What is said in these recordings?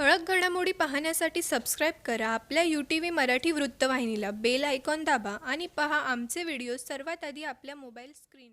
ठळक घडामोडी पाहण्यासाठी सबस्क्राईब करा. आपल्या यू टी व्ही मराठी वृत्तवाहिनीला बेल आयकॉन दाबा आणि पहा आमचे व्हिडिओ सर्वात आधी आपल्या मोबाईल स्क्रीन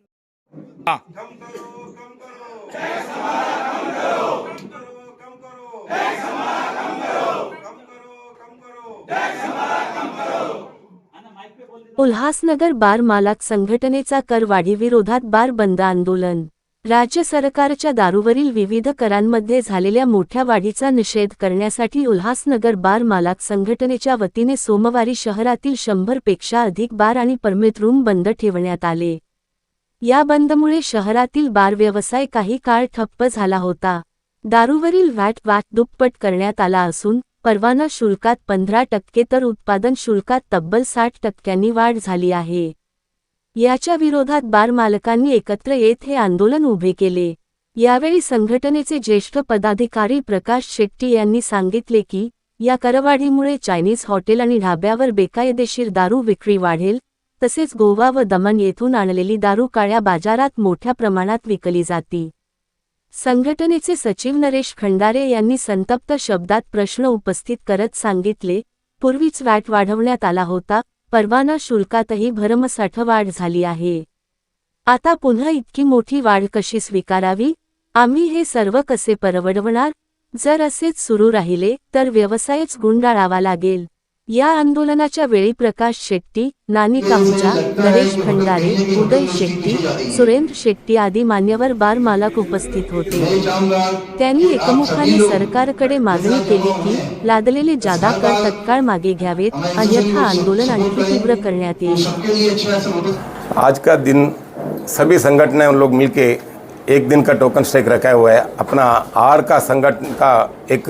उल्हासनगर बार मालक संघटनेचा करवाढीविरोधात बार बंद आंदोलन. राज्य सरकारच्या दारूवरील विविध करांमध्ये झालेल्या मोठ्या वाढीचा निषेध करण्यासाठी उल्हासनगर बार मालक संघटनेच्या वतीने सोमवारी शहरातील शंभरपेक्षा अधिक बार आणि परमिट रूम बंद ठेवण्यात आले. या बंदमुळे शहरातील बार व्यवसाय काही काळ ठप्प झाला होता. दारूवरील व्हॅट वॅट दुप्पट करण्यात आला असून परवाना शुल्कात पंधरा टक्के तर उत्पादन शुल्कात तब्बल साठ टक्क्यांनी वाढ झाली आहे. याच्या विरोधात बार मालकांनी एकत्र येत हे आंदोलन उभे केले. यावेळी संघटनेचे ज्येष्ठ पदाधिकारी प्रकाश शेट्टी यांनी सांगितले की या करवाढीमुळे चायनीज हॉटेल आणि ढाब्यावर बेकायदेशीर दारू विक्री वाढेल तसेच गोवा व दमन येथून आणलेली दारू काळ्या बाजारात मोठ्या प्रमाणात विकली जाती. संघटनेचे सचिव नरेश खंडारे यांनी संतप्त शब्दात प्रश्न उपस्थित करत सांगितले पूर्वीच वॅट वाढवण्यात आला होता परवाना शुल्कातही भरमसाठ वाढ झाली आहे. आता पुन्हा इतकी मोठी वाढ कशी स्वीकारावी? आम्ही हे सर्व कसे परवडवणार? जर असेच सुरू राहिले तर व्यवसायच गुंडाळावा लागेल. या आंदोलनाच्या वेळी प्रकाश शेट्टी नानी काहुजा नरेश खंडारे उदय शेट्टी सुरेंद्र शेट्टी आदी मान्यवर बार मालक उपस्थित होते. त्यांनी एकमुखाने सरकारकडे मागणी केली की लादलेले जादा कर तत्काळ मागे घ्यावेत अन्यथा आंदोलन आणखी तीव्र करण्यात येईल. आज का दिन सभी संघटने लोग मिलके एक दिन का टोकन स्ट्राइक रखा हुआ है। अपना आर का संगठन का एक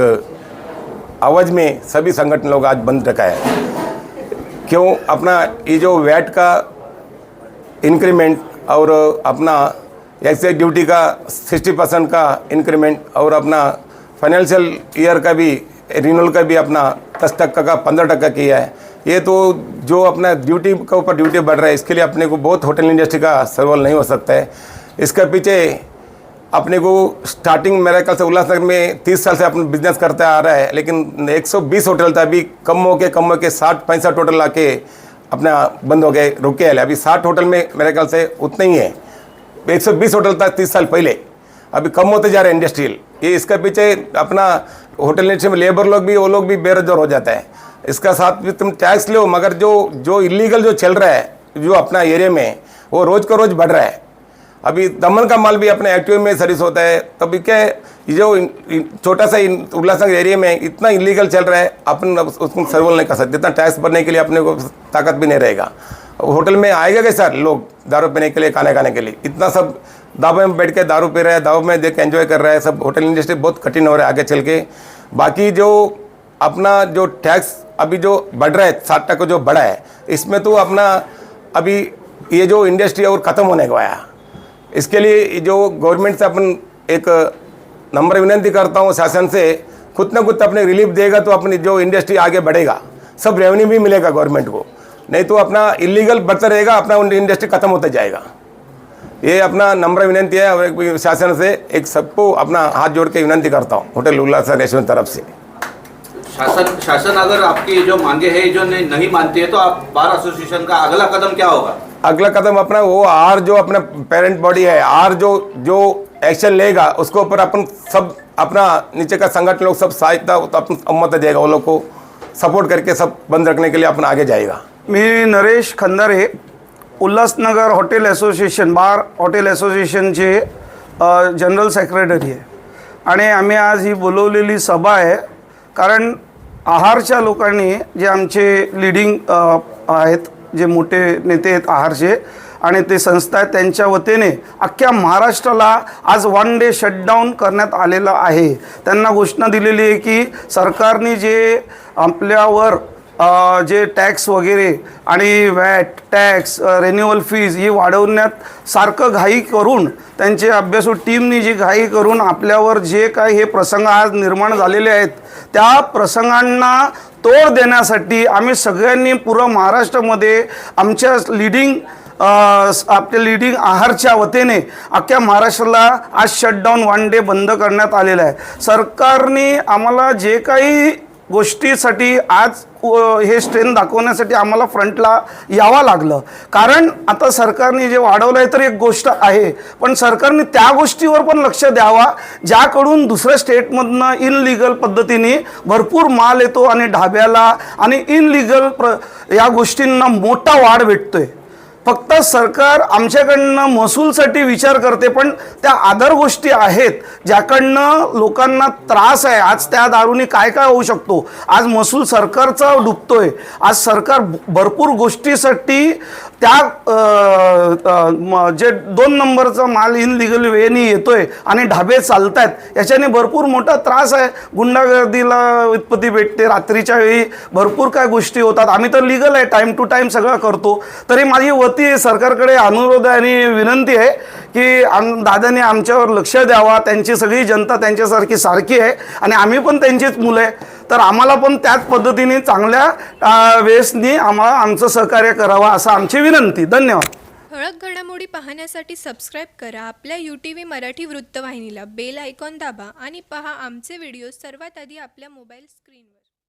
आवाज़ में सभी संगठन लोग आज बंद रखा है। क्यों? अपना ये जो वैट का इंक्रीमेंट और अपना एक्साइज ड्यूटी का सिक्सटी परसेंट का इंक्रीमेंट और अपना फाइनेंशियल ईयर का भी रिनल का भी अपना दस टक्का का, पंद्रह टक्का किया है। ये तो जो अपना ड्यूटी के ऊपर ड्यूटी बढ़ रहा है, इसके लिए अपने को बहुत होटल इंडस्ट्री का सर्वल नहीं हो सकता है। इसके पीछे अपने को स्टार्टिंग मेरे ख्याल से उल्लासनगर में तीस साल से अपना बिज़नेस करता आ रहा है, लेकिन 120 होटल था, अभी कम हो के कम हो के साठ पैंसठ होटल आके अपना बंद हो गए, रुके है। अभी साठ होटल में मेरे ख्याल से उतना ही है। 120 होटल था तीस साल पहले, अभी कम होते जा रहे हैं इंडस्ट्रियल ये इसके पीछे अपना होटल इंडस्ट्री में लेबर लोग भी, वो लोग भी बेरोजगार हो जाता है। इसका साथ भी तुम टैक्स लो, मगर जो जो इलीगल जो चल रहा है, जो अपना एरिया में, वो रोज़ का रोज़ बढ़ रहा है। अभी दमन का माल भी अपने एक्टिव में सर्विस होता है। तभी क्या है जो छोटा सा उल्लासनगर एरिया में इतना इलीगल चल रहा है, अपन उसको सर्वल नहीं कर सकते। इतना टैक्स भरने के लिए अपने को ताकत भी नहीं रहेगा। होटल में आएगा कैसा लोग दारू पीने के लिए, खाने खाने के लिए। इतना सब दाबे में बैठ के दारू पी रहे हैं दाबे में देख के एंजॉय कर रहे हैं, सब होटल इंडस्ट्री बहुत कठिन हो रहा है आगे चल के। बाकी जो अपना जो टैक्स अभी जो बढ़ रहा है, सात टका जो बढ़ा है, इसमें तो अपना अभी ये जो इंडस्ट्री है और ख़त्म होने को आया। इसके लिए जो गवर्नमेंट से अपन एक नंबर विनंती करता हूँ शासन से, खुद ना खुद अपने रिलीफ देगा तो अपनी जो इंडस्ट्री आगे बढ़ेगा। सब रेवेन्यू भी मिलेगा गवर्नमेंट को। नहीं तो अपना इलीगल बढ़ता रहेगा, अपना इंडस्ट्री खत्म होता जाएगा। ये अपना नम्र विनंती है और एक शासन से एक सबको अपना हाथ जोड़ के विनंती करता हूँ, होटल उल्लास तरफ़ से। शासन शासन अगर आपकी जो मांगे है जो नहीं मानती है तो आप बार एसोसिएशन का अगला कदम क्या होगा? अगला कदम अपना वो आर जो अपना पेरेंट बॉडी है आर जो जो एक्शन लेगा उसके ऊपर अपन सब अपना नीचे का संगठन लोग सब सहायता तो अपन अम्मत देगा वो लोग को सपोर्ट करके सब बंद रखने के लिए अपन आगे जाएगा। मी Naresh Khandare Ulhasnagar hotel association bar hotel असोसिएशनचे जनरल सेक्रेटरी आहे. आणि आम्ही आज ही बोलवलेली सभा आहे कारण आहारच्या लोकांनी जे आमचे लिडिंग आहेत जे मोठे नेते आहेत आहारचे आणि ते संस्था आहेत त्यांच्या वतीने अख्ख्या महाराष्ट्राला आज वन डे शटडाऊन करण्यात आलेलं आहे. त्यांना घोषणा दिलेली आहे की सरकारने जे आपल्यावर जे टॅक्स वगैरे आणि वॅट टॅक्स रेन्युअल फीज ही वाढवण्यात सारखं घाई करून त्यांचे अभ्यासू टीमनी जी घाई करून आपल्यावर जे काय हे प्रसंग आज निर्माण झालेले आहेत त्या प्रसंगांना तोड देण्यासाठी आम्ही सगळ्यांनी पुरं महाराष्ट्रामध्ये आमच्या लिडिंग आपल्या लिडिंग आहारच्या वतीने अख्ख्या महाराष्ट्राला आज शटडाऊन वन डे बंद करण्यात आलेला आहे. सरकारने आम्हाला जे काही गोष्टीसाठी आज हे स्ट्रेन दाखवण्यासाठी आम्हाला फ्रंटला यावं लागलं. कारण आता सरकारने जे वाढवलं आहे तर एक गोष्ट आहे पण सरकारने त्या गोष्टीवर पण लक्ष द्यावा ज्याकडून दुसऱ्या स्टेटमधनं इनलिगल पद्धतीने भरपूर माल येतो आणि ढाब्याला आणि इनलिगल प्र या गोष्टींना मोठा वाढ भेटतोय. फक्त सरकार आमच्याकडनं महसूलसाठी विचार करते पण त्या आदर गोष्टी आहेत ज्याकडनं लोकांना त्रास आहे. आज त्या दारूने काय काय होऊ शकतो? आज महसूल सरकारचा डुबतोय. आज सरकार भरपूर गोष्टीसाठी त्या जे दोन नंबरचा माल इनलिगल वेने येतोय आणि ढाबे चालत आहेत याच्याने भरपूर मोठा त्रास आहे. गुंडागर्दीला उत्पत्ती भेटते रात्रीच्या वेळी भरपूर काय गोष्टी होतात. आम्ही तर लिगल आहे टाईम टू टाईम सगळं करतो. तरी माझी वती सरकारकडे अनुरोध आहे आणि विनंती आहे की आम दादाने आमच्यावर लक्ष द्यावा. त्यांची सगळी जनता त्यांच्यासारखी सारखी आहे आणि आम्ही पण त्यांचीच मुलं आहे. तर आम्हाला पण त्याच पद्धतीने चांगल्या वेळेसनी आम्हाला आमचं सहकार्य करावं असं आमची विनंती. धन्यवाद. ठळक घडामोडी पाहण्यासाठी सबस्क्राईब करा. आपल्या यू टी व्ही मराठी वृत्तवाहिनीला बेल आयकॉन दाबा आणि पहा आमचे व्हिडिओ सर्वात आधी आपल्या मोबाईल स्क्रीनवर